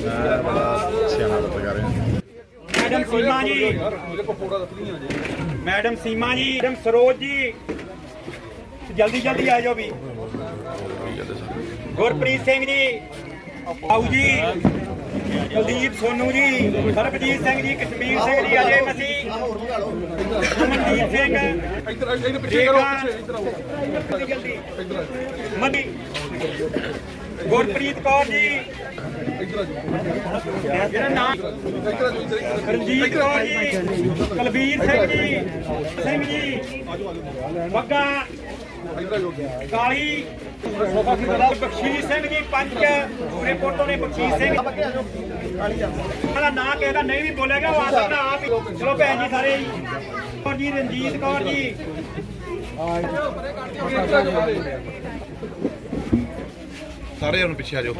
ਮੈਂ ਮੈਡਮ ਸੀਮਾ ਜੀ। ਮੈਡਮ ਸੀਮਾ ਜੀ ਮੈਡਮ ਸਰੋਜ ਜੀ। ਜਲਦੀ ਜਲਦੀ ਆ ਜਾਓ ਵੀ। ਗੁਰਪ੍ਰੀਤ ਸਿੰਘ ਜੀ ਆਉ ਜੀ ਕੁਲਦੀਪ ਸੋਨੂ ਜੀ ਸਰਬਜੀਤ ਸਿੰਘ ਜੀ ਕਸ਼ਮੀਰ ਸਿੰਘ ਜੀ ਅਜੇ ਮਸੀਹ ਅਮਨਦੀਪ ਸਿੰਘ ਇੱਧਰ ਇੱਧਰ ਪਿੱਛੇ ਕਰੋ ਪਿੱਛੇ ਇੱਧਰ ਆਓ। ਜਲਦੀ ਜਲਦੀ। ਮਨੀ ਗੁਰਪ੍ਰੀਤ ਕੌਰ ਜੀ ਜਿਹੜਾ ਨਾਮ ਰਣਜੀਤ ਕੌਰ ਜੀ, ਕੁਲਬੀਰ ਸਿੰਘ ਜੀ ਸਿੰਘ ਜੀ ਬੱਗਾ ਕਾਲੀ ਬਖਸ਼ੀਸ਼ ਸਿੰਘ ਜੀ ਪੰਚ ਪੂਰੇ ਫੋਟੋ ਨੇ ਬਖਸ਼ੀਸ਼ ਸਿੰਘ ਉਹਦਾ ਨਾਂ ਕਿਸੇ ਦਾ ਨਹੀਂ ਵੀ ਬੋਲੇਗਾ ਉਹ ਆ ਸਕਦਾ ਆਪ ਹੀ। ਚਲੋ ਭੈਣ ਜੀ ਸਾਰੇ ਜੀ ਕੌਰ ਜੀ, ਰਣਜੀਤ ਕੌਰ ਜੀ। ਸਾਰੇ ਉਹਨੂੰ ਪਿੱਛੇ ਆ ਜਾਓ।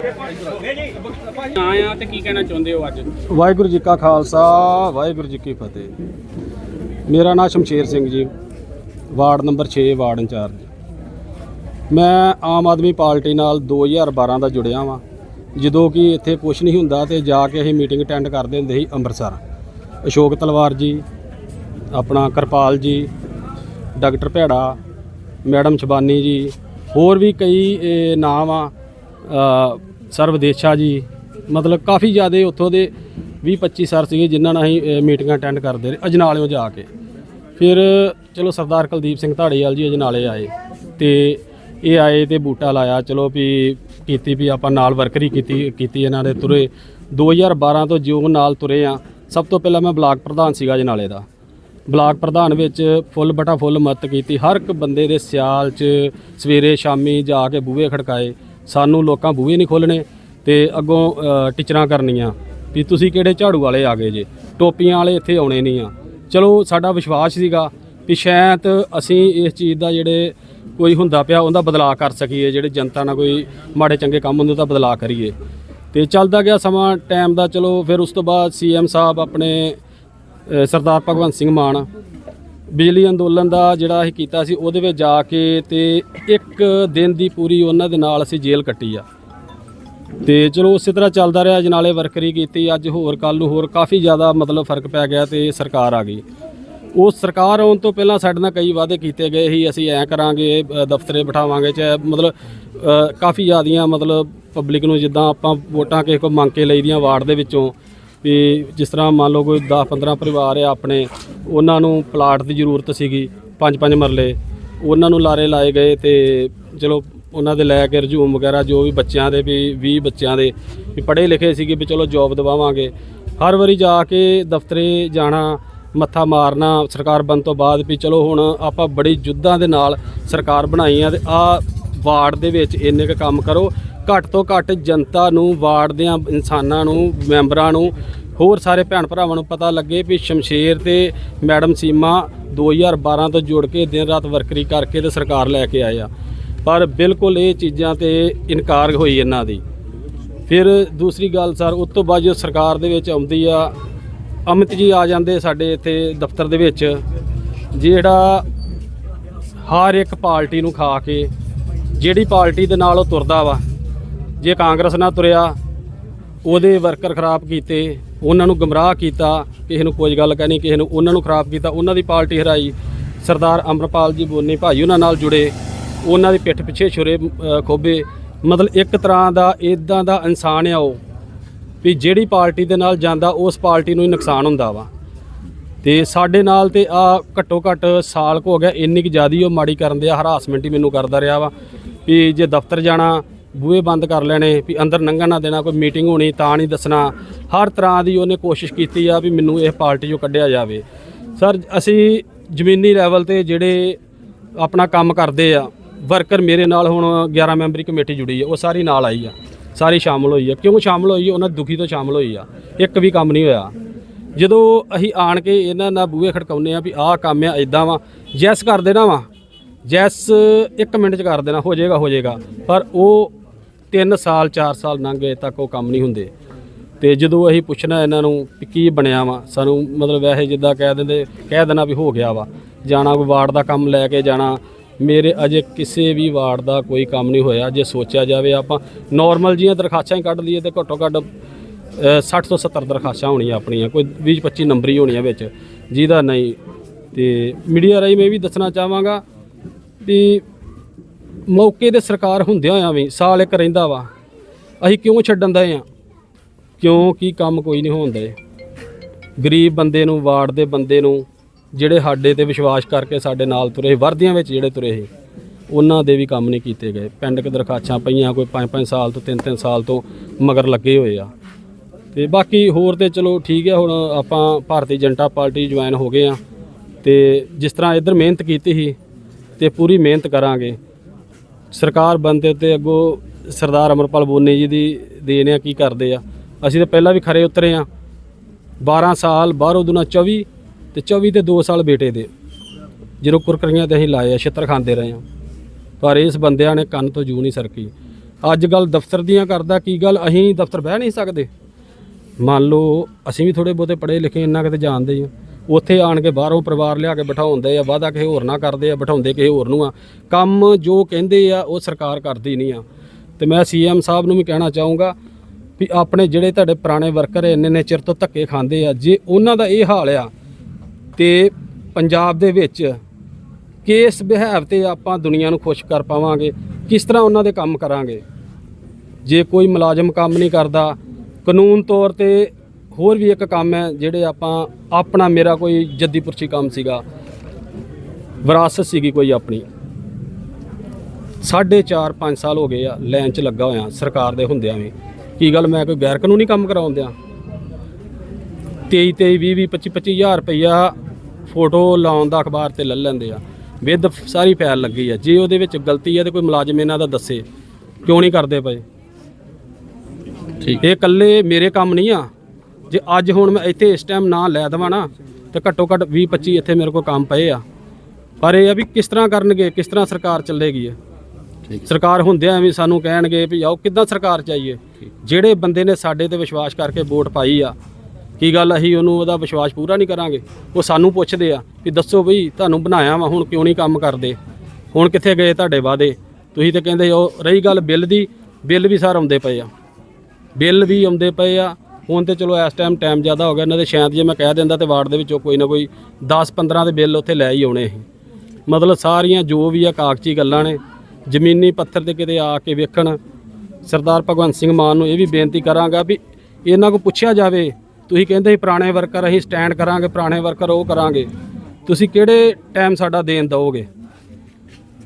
ਇਹ ਤੇ ਕੀ ਕਹਿਣਾ ਚਾਹੁੰਦੇ ਹੋ ਅੱਜ? ਵਾਹਿਗੁਰੂ ਜੀ ਕਾ ਖਾਲਸਾ ਵਾਹਿਗੁਰੂ ਜੀ ਕੀ ਫਤਿਹ। ਮੇਰਾ ਨਾਮ Shamsher Singh ji ward number 6 ward incharge. ਮੈਂ ਆਮ ਆਦਮੀ ਪਾਰਟੀ ਨਾਲ 2012 ਦਾ ਜੁੜਿਆ ਵਾਂ। ਜਦੋਂ ਕਿ ਇੱਥੇ ਕੁਝ ਨਹੀਂ ਹੁੰਦਾ ਤੇ ਜਾ ਕੇ ਅਸੀਂ ਮੀਟਿੰਗ ਅਟੈਂਡ ਕਰਦੇ ਹੁੰਦੇ ਸੀ ਅੰਮ੍ਰਿਤਸਰ। ਅਸ਼ੋਕ ਤਲਵਾਰ ਜੀ ਆਪਣਾ ਕਿਰਪਾਲ ਜੀ ਡਾਕਟਰ ਭੈੜਾ ਮੈਡਮ ਸ਼ਬਾਨੀ ਜੀ ਹੋਰ ਵੀ ਕਈ ਇਹ, ਨਾਮ ਆ ਸਰਵਦੇਸ਼ਾ ਜੀ, ਮਤਲਬ ਕਾਫੀ ਜ਼ਿਆਦੇ ਉੱਥੋਂ ਦੇ 20 25 ਸਰ ਸੀਗੇ ਜਿਨ੍ਹਾਂ ਨਾਲ ਅਸੀਂ ਮੀਟਿੰਗਾਂ ਅਟੈਂਡ ਕਰਦੇ ਰਹੇ, ਅਜਨਾਲਿਓਂ ਜਾ ਕੇ। ਫਿਰ, ਚਲੋ ਸਰਦਾਰ ਕੁਲਦੀਪ ਸਿੰਘ ਢਾੜੀਵਾਲ ਜੀ ਅਜਨਾਲੇ ਆਏ ਤੇ ਇਹ ਆਏ ਤੇ ਬੂਟਾ ਲਾਇਆ, ਚਲੋ ਵੀ ਕੀਤੀ ਵੀ ਆਪਾਂ ਨਾਲ ਵਰਕਰੀ ਕੀਤੀ ਕੀਤੀ ਇਹਨਾਂ ਦੇ ਤੁਰੇ 2012 ਤੋਂ ਜਿਉਂ ਨਾਲ ਤੁਰੇ ਆ, ਸਭ ਤੋਂ ਪਹਿਲਾਂ ਮੈਂ ਬਲਾਕ ਪ੍ਰਧਾਨ ਸੀਗਾ ਅਜਨਾਲੇ ਦਾ। ਬਲਾਕ ਪ੍ਰਧਾਨ ਵਿੱਚ ਫੁੱਲ ਬਟਾ ਫੁੱਲ ਮਦਦ ਕੀਤੀ, ਹਰ ਇੱਕ ਬੰਦੇ ਦੇ ਸਿਆਲ 'ਚ ਸਵੇਰੇ ਸ਼ਾਮੀ ਜਾ ਕੇ ਬੂਹੇ ਖੜਕਾਏ। ਸਾਨੂੰ ਲੋਕਾਂ ਬੂਹੇ ਨਹੀਂ ਖੋਲਣੇ ਤੇ ਅੱਗੋਂ ਟੀਚਰਾਂ ਕਰਨੀਆਂ ਵੀ ਤੁਸੀਂ ਕਿਹੜੇ ਝਾੜੂ ਵਾਲੇ ਆ ਗਏ ਜੇ? ਟੋਪੀਆਂ ਵਾਲੇ ਇੱਥੇ ਆਉਣੇ ਨਹੀਂ ਆ। ਚਲੋ, ਸਾਡਾ ਵਿਸ਼ਵਾਸ ਸੀਗਾ ਵੀ ਸ਼ਾਇਦ ਅਸੀਂ ਇਸ ਚੀਜ਼ ਦਾ ਜਿਹੜੇ ਕੋਈ ਹੁੰਦਾ ਪਿਆ, ਉਹਦਾ ਬਦਲਾਅ ਕਰ ਸਕੀਏ, ਜਿਹੜੇ ਜਨਤਾ ਨਾਲ ਕੋਈ ਮਾੜੇ ਚੰਗੇ ਕੰਮ ਹੁੰਦੇ ਤਾਂ ਬਦਲਾਅ ਕਰੀਏ। ਤੇ ਚੱਲਦਾ ਗਿਆ ਸਮਾਂ, ਟਾਈਮ ਦਾ ਚਲੋ, ਫਿਰ ਉਸ ਤੋਂ ਬਾਅਦ ਸੀਐਮ ਸਾਹਿਬ ਆਪਣੇ ਸਰਦਾਰ ਭਗਵੰਤ ਸਿੰਘ ਮਾਨ ਬਿਜਲੀ ਅੰਦੋਲਨ ਦਾ ਜਿਹੜਾ ਅਸੀਂ ਕੀਤਾ ਸੀ ਉਹਦੇ ਵਿੱਚ ਜਾ ਕੇ ਤੇ ਇੱਕ ਦਿਨ ਦੀ ਪੂਰੀ ਉਹਨਾਂ ਦੇ ਨਾਲ ਅਸੀਂ ਜੇਲ੍ਹ ਕੱਟੀ ਆ। ਤੇ ਚਲੋ ਉਸੇ ਤਰ੍ਹਾਂ ਚੱਲਦਾ ਰਿਹਾ ਜਨਾਲੇ ਵਰਕਰੀ ਕੀਤੀ ਅੱਜ ਹੋਰ ਕੱਲ ਨੂੰ ਹੋਰ ਕਾਫੀ ਜ਼ਿਆਦਾ ਮਤਲਬ ਫ਼ਰਕ ਪੈ ਗਿਆ ਤੇ ਸਰਕਾਰ ਆ ਗਈ। ਉਹ ਸਰਕਾਰ ਆਉਣ ਤੋਂ ਪਹਿਲਾਂ ਸਾਡੇ ਨਾਲ ਕਈ ਵਾਅਦੇ ਕੀਤੇ ਗਏ ਸੀ ਅਸੀਂ ਐਂ ਕਰਾਂਗੇ ਅ, ਦਫ਼ਤਰੇ ਬਿਠਾਵਾਂਗੇ ਚਾਹੇ ਮਤਲਬ ਕਾਫੀ ਜ਼ਿਆਦੀਆਂ ਮਤਲਬ ਪਬਲਿਕ ਨੂੰ ਜਿੱਦਾਂ ਆਪਾਂ ਵੋਟਾਂ ਕਿਸੇ ਕੋ ਮੰਗ ਕੇ ਲਈਦੀਆਂ ਵਾਰਡ ਦੇ ਵਿੱਚੋਂ ਵੀ ਜਿਸ ਤਰ੍ਹਾਂ ਮੰਨ ਲਓ ਕੋਈ 10 15 ਪਰਿਵਾਰ ਆ ਆਪਣੇ, ਉਹਨਾਂ ਨੂੰ ਪਲਾਟ ਦੀ ਜ਼ਰੂਰਤ ਸੀਗੀ, ਪੰਜ ਪੰਜ ਮਰਲੇ। ਉਹਨਾਂ ਨੂੰ ਲਾਰੇ ਲਾਏ ਗਏ ਤੇ ਚਲੋ ਉਹਨਾਂ ਦੇ ਲੈ ਕੇ ਰਜੂਮ ਵਗੈਰਾ ਜੋ ਵੀ ਬੱਚਿਆਂ ਦੇ ਵੀ 20 ਬੱਚਿਆਂ ਦੇ, ਵੀ ਪੜ੍ਹੇ ਲਿਖੇ ਸੀਗੇ ਵੀ ਚਲੋ ਜੌਬ ਦਿਵਾਵਾਂਗੇ। ਹਰ ਵਾਰੀ ਜਾ ਕੇ ਦਫ਼ਤਰੇ ਜਾਣਾ, ਮੱਥਾ ਮਾਰਨਾ, ਸਰਕਾਰ ਬਣ ਤੋਂ ਬਾਅਦ ਵੀ ਚਲੋ ਹੁਣ ਆਪਾਂ ਬੜੀ ਜੁੱਧਾਂ ਦੇ ਨਾਲ ਸਰਕਾਰ ਬਣਾਈ ਆ ਤੇ ਆ ਵਾਰਡ ਦੇ ਵਿੱਚ ਇੰਨੇ ਕੁ ਕੰਮ ਕਰੋ ਘੱਟ ਤੋਂ ਘੱਟ ਜਨਤਾ ਨੂੰ, ਵਾਰਡ ਦੇ ਇਨਸਾਨਾਂ ਨੂੰ, ਮੈਂਬਰਾਂ ਨੂੰ, ਹੋਰ ਸਾਰੇ ਭੈਣ ਭਰਾਵਾਂ ਨੂੰ ਪਤਾ ਲੱਗੇ ਵੀ ਸ਼ਮਸ਼ੇਰ ਤੇ ਮੈਡਮ ਸੀਮਾ 2012 ਤੋਂ ਜੁੜ ਕੇ ਦਿਨ ਰਾਤ ਵਰਕਰੀ ਕਰਕੇ ਤੇ ਸਰਕਾਰ ਲੈ ਕੇ ਆਏ ਆ। ਪਰ ਬਿਲਕੁਲ ਇਹ ਚੀਜ਼ਾਂ ਤੇ ਇਨਕਾਰ ਹੋਈ ਇਹਨਾਂ ਦੀ। ਫਿਰ ਦੂਸਰੀ ਗੱਲ ਸਰ, ਉਸ ਤੋਂ ਬਾਅਦ ਜੋ ਸਰਕਾਰ ਦੇ ਵਿੱਚ ਆਉਂਦੀ ਆ, ਅਮਿਤ ਜੀ ਆ ਜਾਂਦੇ ਸਾਡੇ ਇੱਥੇ ਦਫ਼ਤਰ ਦੇ ਵਿੱਚ, ਜਿਹੜਾ ਹਰ ਇੱਕ ਪਾਰਟੀ ਨੂੰ ਖਾ ਕੇ, ਜਿਹੜੀ ਪਾਰਟੀ ਦੇ ਨਾਲ ਉਹ ਤੁਰਦਾ ਵਾ ਜੇ ਕਾਂਗਰਸ ਨਾਲ ਤੁਰਿਆ, ਉਹਦੇ ਵਰਕਰ ਖਰਾਬ ਕੀਤੇ, ਉਹਨਾਂ ਨੂੰ ਗਮਰਾਹ ਕੀਤਾ, ਕਿਸੇ ਨੂੰ ਕੋਈ ਗੱਲ ਕਹਿਣੀ, ਕਿਸੇ ਨੂੰ ਉਹਨਾਂ ਨੂੰ ਖਰਾਬ ਕੀਤਾ, ਉਹਨਾਂ ਦੀ ਪਾਰਟੀ ਹਰਾਈ। ਸਰਦਾਰ ਅਮਰਪਾਲ ਜੀ ਬੋਨੀ ਭਾਈ ਉਹਨਾਂ ਨਾਲ ਜੁੜੇ, ਉਹਨਾਂ ਦੀ ਪਿੱਠ ਪਿੱਛੇ ਛੁਰੇ ਖੋਬੇ। ਮਤਲਬ ਇੱਕ ਤਰ੍ਹਾਂ ਦਾ ਇਦਾਂ ਦਾ ਇਨਸਾਨ ਆ ਉਹ, ਵੀ ਜਿਹੜੀ ਪਾਰਟੀ ਦੇ ਨਾਲ ਜਾਂਦਾ, ਉਸ ਪਾਰਟੀ ਨੂੰ ਹੀ ਨੁਕਸਾਨ ਹੁੰਦਾ ਵਾ। ਤੇ ਸਾਡੇ ਨਾਲ ਤੇ ਆ ਘੱਟੋ ਘੱਟ ਸਾਲ ਕੁ ਹੋ ਗਿਆ, ਇੰਨੀ ਕੁ ਜ਼ਿਆਦੀ ਉਹ ਮਾੜੀ ਕਰਨ ਦੇ ਹਰਾਸਮੈਂਟ ਹੀ ਮੈਨੂੰ ਕਰਦਾ ਰਿਹਾ ਵਾ, ਵੀ ਜੇ ਦਫ਼ਤਰ ਜਾਣਾ ਬੂਹੇ ਬੰਦ ਕਰ ਲੈਣੇ, ਵੀ ਅੰਦਰ ਲੰਘਣ ਨਾ ਦੇਣਾ, ਕੋਈ ਮੀਟਿੰਗ ਹੋਣੀ ਤਾਂ ਨਹੀਂ ਦੱਸਣਾ। ਹਰ ਤਰ੍ਹਾਂ ਦੀ ਉਹਨੇ ਕੋਸ਼ਿਸ਼ ਕੀਤੀ ਆ ਵੀ ਮੈਨੂੰ ਇਹ ਪਾਰਟੀ ਚੋਂ ਕੱਢਿਆ ਜਾਵੇ। ਸਰ, ਅਸੀਂ ਜ਼ਮੀਨੀ ਲੈਵਲ ਤੇ ਜਿਹੜੇ ਆਪਣਾ ਕੰਮ ਕਰਦੇ ਆ, ਵਰਕਰ ਮੇਰੇ ਨਾਲ ਹੁਣ 11 ਮੈਂਬਰੀ ਕਮੇਟੀ ਜੁੜੀ ਹੈ ਉਹ ਸਾਰੀ ਨਾਲ ਆਈ ਆ, ਸਾਰੀ ਸ਼ਾਮਲ ਹੋਈ ਆ। ਕਿਉਂ ਸ਼ਾਮਲ ਹੋਈ? ਉਹਨਾਂ ਦੁਖੀ ਤੋਂ ਸ਼ਾਮਲ ਹੋਈ ਆ। ਇੱਕ ਵੀ ਕੰਮ ਨਹੀਂ ਹੋਇਆ। ਜਦੋਂ ਅਸੀਂ ਆਣ ਕੇ ਇਹਨਾਂ ਨਾਲ ਬੂਹੇ ਖੜਕਾਉਂਦੇ ਆ ਵੀ ਆਹ ਕੰਮ ਆ ਇਦਾਂ ਵਾ, ਜੈਸ ਕਰ ਦੇਣਾ ਵਾ, ਜੈਸ 1 ਮਿੰਟ ਚ ਕਰ ਦੇਣਾ, ਹੋ ਜਾਏਗਾ ਹੋ ਜਾਏਗਾ। ਪਰ ਉਹ 3 ਸਾਲ 4 ਸਾਲ ਲੰਘ ਲੰਘੇ ਤੱਕ ਉਹ ਕੰਮ ਨਹੀਂ ਹੁੰਦੇ। ਤੇ ਜਦੋਂ ਅਸੀਂ ਪੁੱਛਣਾ ਇਹਨਾਂ ਨੂੰ ਵੀ ਕੀ ਬਣਿਆ ਵਾ ਸਾਨੂੰ ਮਤਲਬ ਵੈਸੇ ਜਿੱਦਾਂ ਕਹਿ ਦਿੰਦੇ ਕਹਿ ਦੇਣਾ ਵੀ ਹੋ ਗਿਆ ਵਾ। ਜਾਣਾ ਕੋਈ ਵਾਰਡ ਦਾ ਕੰਮ ਲੈ ਕੇ ਜਾਣਾ ਮੇਰੇ ਅਜੇ ਕਿਸੇ ਵੀ ਵਾਰਡ ਦਾ ਕੋਈ ਕੰਮ ਨਹੀਂ ਹੋਇਆ। ਜੇ ਸੋਚਿਆ ਜਾਵੇ ਆਪਾਂ ਨਾਰਮਲ ਜੀਆਂ ਦਰਖਾਸਤਾਂ ਹੀ ਕੱਢ ਲਈਏ ਤੇ ਘੱਟੋ ਘੱਟ ਅ, 60 ਤੋਂ 70 ਦਰਖਾਸਤਾਂ ਹੋਣੀਆਂ ਆਪਣੀਆਂ ਕੋਈ 20 25 ਨੰਬਰ ਹੀ ਹੋਣੀਆਂ ਵਿੱਚ ਜਿਹਦਾ ਨਹੀਂ। ਤੇ ਮੀਡੀਆ ਰਾਹੀਂ ਮੈਂ ਇਹ ਵੀ ਦੱਸਣਾ ਚਾਹਾਂਗਾ ਵੀ ਮੌਕੇ ਤੇ ਸਰਕਾਰ ਹੁੰਦਿਆਂ ਹੋਇਆਂ ਵੀ ਸਾਲ ਇੱਕ ਰਹਿੰਦਾ ਵਾ, ਅਸੀਂ ਕਿਉਂ ਛੱਡਣ ਦਏ ਆ ਕਿਉਂਕਿ ਕੰਮ ਕੋਈ ਨਹੀਂ ਹੋਣ ਦਏ ਗਰੀਬ ਬੰਦੇ ਨੂੰ, ਵਾਰਡ ਦੇ ਬੰਦੇ ਨੂੰ, ਜਿਹੜੇ ਸਾਡੇ ਤੇ ਵਿਸ਼ਵਾਸ ਕਰਕੇ ਸਾਡੇ ਨਾਲ ਤੁਰੇ, ਵਰਦੀਆਂ ਵਿੱਚ ਜਿਹੜੇ ਤੁਰੇ ਸੀ, ਉਹਨਾਂ ਦੇ ਵੀ ਕੰਮ ਨਹੀਂ ਕੀਤੇ ਗਏ। ਪਿੰਡ ਕੇ ਦਰਖਾਸਤਾਂ ਪਈਆਂ, ਕੋਈ 5-5 ਸਾਲ ਤੋਂ 3-3 ਸਾਲ ਤੋਂ ਮਗਰ ਲੱਗੇ ਹੋਏ ਆ। ਤੇ ਬਾਕੀ ਹੋਰ ਤੇ ਚਲੋ ਠੀਕ ਹੈ ਹੁਣ ਆਪਾਂ ਭਾਰਤੀ ਜਨਤਾ ਪਾਰਟੀ ਜੁਆਇਨ ਹੋ ਗਏ ਆ। ਤੇ ਜਿਸ ਤਰ੍ਹਾਂ ਇੱਧਰ ਮਿਹਨਤ ਕੀਤੀ ਸੀ, ਤੇ ਪੂਰੀ ਮਿਹਨਤ ਕਰਾਂਗੇ। ਸਰਕਾਰ ਬੰਦੇ ਉੱਤੇ ਅੱਗੋਂ ਸਰਦਾਰ ਅਮਰਪਾਲ ਬੋਨੇ ਜੀ ਦੀ ਦੇਣ ਆ, ਕੀ ਕਰਦੇ ਆ? ਅਸੀਂ ਤਾਂ ਪਹਿਲਾਂ ਵੀ ਖਰੇ ਉਤਰੇ ਆ। 12 ਸਾਲ, ਬਾਹਰੋਂ ਦੁਨਾ 24 ਤੇ 24 ਤੇ 2 ਸਾਲ ਬੇਟੇ ਦੇ। ਜਦੋਂ ਕੁਰਕਰੀਆਂ ਤੇ ਅਸੀਂ ਲਾਏ ਆ, ਛਿੱਤਰ ਖਾਂਦੇ ਰਹੇ ਆ। ਪਰ ਇਸ ਬੰਦਿਆਂ ਨੇ ਕੰਨ ਤੋਂ ਜੂ ਨਹੀਂ ਸਰਕੀ। ਅੱਜ ਗੱਲ ਦਫ਼ਤਰ ਦੀਆਂ ਕਰਦਾ ਕੀ ਗੱਲ? ਅਸੀਂ ਦਫ਼ਤਰ ਬਹਿ ਨਹੀਂ ਸਕਦੇ। ਮੰਨ ਲਓ, ਅਸੀਂ ਵੀ ਥੋੜੇ ਬਹੁਤੇ ਪੜ੍ਹੇ ਲਿਖੇ ਇੰਨਾ ਕਿਤੇ ਜਾਣਦੇ ਹਾਂ ਉੱਥੇ ਆਣ ਕੇ ਬਾਹਰੋਂ ਪਰਿਵਾਰ ਲਿਆ ਕੇ ਬਿਠਾਉਂਦੇ ਆ, ਵਾਅਦਾ ਕਿਸੇ ਹੋਰ ਨਾ ਕਰਦੇ ਆ, ਬਿਠਾਉਂਦੇ ਕਿਸੇ ਹੋਰ ਨੂੰ ਆ। ਕੰਮ ਜੋ ਕਹਿੰਦੇ ਆ, ਉਹ ਸਰਕਾਰ ਕਰਦੀ ਨਹੀਂ ਆ। ਤੇ ਮੈਂ ਸੀਐਮ ਸਾਹਿਬ ਨੂੰ ਵੀ ਕਹਿਣਾ ਚਾਹੂੰਗਾ ਵੀ ਆਪਣੇ ਜਿਹੜੇ ਤੁਹਾਡੇ ਪੁਰਾਣੇ ਵਰਕਰ ਇੰਨੇ ਨੇ ਚਿਰ ਤੋਂ ਧੱਕੇ ਖਾਂਦੇ ਆ, ਜੇ ਉਹਨਾਂ ਦਾ ਇਹ ਹਾਲ ਆ ਤੇ ਪੰਜਾਬ ਦੇ ਵਿੱਚ ਕਿਸ ਬਿਹੇਵ ਤੇ ਆਪਾਂ ਦੁਨੀਆ ਨੂੰ ਖੁਸ਼ ਕਰ ਪਾਵਾਂਗੇ, ਕਿਸ ਤਰ੍ਹਾਂ ਉਹਨਾਂ ਦੇ ਕੰਮ ਕਰਾਂਗੇ? ਜੇ ਕੋਈ ਮੁਲਾਜ਼ਮ ਕੰਮ ਨਹੀਂ ਕਰਦਾ, ਕਾਨੂੰਨ ਤੌਰ ਤੇ ਹੋਰ ਵੀ ਇੱਕ ਕੰਮ ਹੈ ਜਿਹੜੇ ਆਪਾਂ ਆਪਣਾ ਮੇਰਾ ਕੋਈ ਜੱਦੀ ਪੁਰਸ਼ੀ ਕੰਮ ਸੀਗਾ। ਵਿਰਾਸਤ ਸੀਗੀ ਕੋਈ ਆਪਣੀ। ਸਾਢੇ ਚਾਰ 5 ਸਾਲ ਹੋ ਗਏ ਆ ਲਾਈਨ 'ਚ ਲੱਗਾ ਹੋਇਆ ਸਰਕਾਰ ਦੇ ਹੁੰਦਿਆਂ ਵੀ। ਕੀ ਗੱਲ ਮੈਂ ਕੋਈ ਗੈਰ ਕਾਨੂੰਨੀ ਕੰਮ ਕਰਾਉਂਦਿਆਂ? 23 23 20 20 25 25000 ਰੁਪਈਆ ਫੋਟੋ ਲਾਉਣ ਦਾ ਅਖਬਾਰ ਤੇ ਲੈ ਲੈਂਦੇ ਆ। ਵਿਦ ਸਾਰੀ ਫਾਈਲ ਲੱਗੀ ਆ। ਜੇ ਉਹਦੇ ਵਿੱਚ ਗਲਤੀ ਹੈ ਤੇ ਕੋਈ ਮੁਲਾਜ਼ਮ ਇਹਨਾਂ ਦਾ ਦੱਸੇ। ਕਿਉਂ ਨਹੀਂ ਕਰਦੇ ਪਏ? ਠੀਕ। ਇਹ ਇਕੱਲੇ ਮੇਰੇ ਕੰਮ ਨਹੀਂ ਆ। ਜੇ ਅੱਜ ਹੁਣ ਮੈਂ ਇੱਥੇ ਇਸ ਟਾਈਮ ਨਾ ਲੈ ਦੇਵਾਂ ਨਾ ਤੇ ਘੱਟੋ ਘੱਟ 20 25 ਇੱਥੇ ਮੇਰੇ ਕੋਲ ਕੰਮ ਪਏ ਆ। ਪਰ ਇਹ ਆ ਵੀ ਕਿਸ ਤਰ੍ਹਾਂ ਕਰਨਗੇ ਕਿਸ ਤਰ੍ਹਾਂ ਸਰਕਾਰ ਚੱਲੇਗੀ ਇਹ? ਸਰਕਾਰ ਹੁੰਦਿਆਂ ਵੀ ਸਾਨੂੰ ਕਹਿਣਗੇ ਵੀ ਆਓ ਕਿੱਦਾਂ ਸਰਕਾਰ ਚਾਹੀਏ? ਜਿਹੜੇ ਬੰਦੇ ਨੇ ਸਾਡੇ ਤੇ ਵਿਸ਼ਵਾਸ ਕਰਕੇ ਵੋਟ ਪਾਈ ਆ ਕੀ ਗੱਲ ਅਸੀਂ ਉਹਨੂੰ ਉਹਦਾ ਵਿਸ਼ਵਾਸ ਪੂਰਾ ਨਹੀਂ ਕਰਾਂਗੇ? ਉਹ ਸਾਨੂੰ ਪੁੱਛਦੇ ਆ ਵੀ ਦੱਸੋ ਬਈ ਤੁਹਾਨੂੰ ਬਣਾਇਆ ਵਾ ਹੁਣ ਕਿਉਂ ਨਹੀਂ ਕੰਮ ਕਰਦੇ? ਹੁਣ ਕਿੱਥੇ ਗਏ ਤੁਹਾਡੇ ਵਾਅਦੇ? ਤੁਸੀਂ ਤੇ ਕਹਿੰਦੇ ਉਹ ਰਹੀ ਗੱਲ ਬਿੱਲ ਦੀ ਬਿੱਲ ਵੀ ਸਾਰ ਆਉਂਦੇ ਪਏ ਆ। ਬਿੱਲ ਵੀ ਆਉਂਦੇ ਪਏ ਆ ਹੁਣ ਤੇ ਚਲੋ ਇਸ ਟਾਈਮ ਟਾਈਮ ਜ਼ਿਆਦਾ ਹੋ ਗਿਆ, ਇਹਨਾਂ ਦੇ ਸ਼ਾਇਦ ਜੇ ਮੈਂ ਕਹਿ ਦਿੰਦਾ ਤੇ ਵਾਰਡ ਦੇ ਵਿੱਚੋਂ ਕੋਈ ਨਾ ਕੋਈ 10 15 ਦੇ ਬਿੱਲ ਉੱਥੇ ਲੈ ਹੀ ਆਉਣੇ ਸੀ। ਮਤਲਬ ਸਾਰੀਆਂ ਜੋ ਵੀ ਆ ਕਾਗਜ਼ੀ ਗੱਲਾਂ ਨੇ, ਜ਼ਮੀਨੀ ਪੱਥਰ ਤੇ ਕਿਤੇ ਆ ਕੇ ਵੇਖਣ, ਸਰਦਾਰ ਭਗਵੰਤ ਸਿੰਘ ਮਾਨ ਨੂੰ ਇਹ ਵੀ ਬੇਨਤੀ ਕਰਾਂਗਾ ਵੀ ਇਹਨਾਂ ਕੋ ਪੁੱਛਿਆ ਜਾਵੇ, ਤੁਸੀਂ ਕਹਿੰਦੇ ਸੀ ਪੁਰਾਣੇ ਵਰਕਰ ਅਸੀਂ ਸਟੈਂਡ ਕਰਾਂਗੇ, ਪੁਰਾਣੇ ਵਰਕਰ ਉਹ ਕਰਾਂਗੇ। ਤੁਸੀਂ ਕਿਹੜੇ ਟਾਈਮ ਸਾਡਾ ਦੇਣ ਦਓਗੇ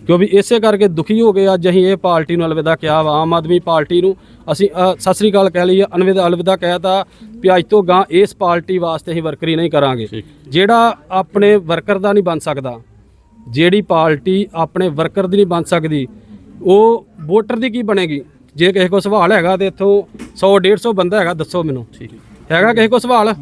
ਕਿਉਂਕਿ ਇਸੇ ਕਰਕੇ ਦੁਖੀ ਹੋ ਗਏ ਅੱਜ ਅਸੀਂ ਇਹ ਪਾਰਟੀ ਨੂੰ ਅਲਵਿਦਾ ਕਿਹਾ ਵਾ ਆਮ ਆਦਮੀ ਪਾਰਟੀ ਨੂੰ। ਅਸੀਂ ਸਤਿ ਸ੍ਰੀ ਅਕਾਲ ਕਹਿ ਲਈਏ ਅਨਵਿਦਾ ਅਲਵਿਦਾ ਕਹਿਤਾ ਵੀ ਅੱਜ ਤੋਂ ਗਾਂ ਇਸ ਪਾਰਟੀ ਵਾਸਤੇ ਅਸੀਂ ਵਰਕਰੀ ਨਹੀਂ ਕਰਾਂਗੇ। ਜਿਹੜਾ ਆਪਣੇ ਵਰਕਰ ਦਾ ਨਹੀਂ ਬਣ ਸਕਦਾ ਜਿਹੜੀ ਪਾਰਟੀ ਆਪਣੇ ਵਰਕਰ ਦੀ ਨਹੀਂ ਬਣ ਸਕਦੀ ਉਹ ਵੋਟਰ ਦੀ ਕੀ ਬਣੇਗੀ? ਜੇ ਕਿਸੇ ਕੋ ਸਵਾਲ ਹੈਗਾ ਤੇ ਇੱਥੋਂ 100 150 ਬੰਦਾ ਹੈਗਾ ਦੱਸੋ ਮੈਨੂੰ। ਹੈਗਾ ਕਿਸੇ ਕੋ ਸਵਾਲ?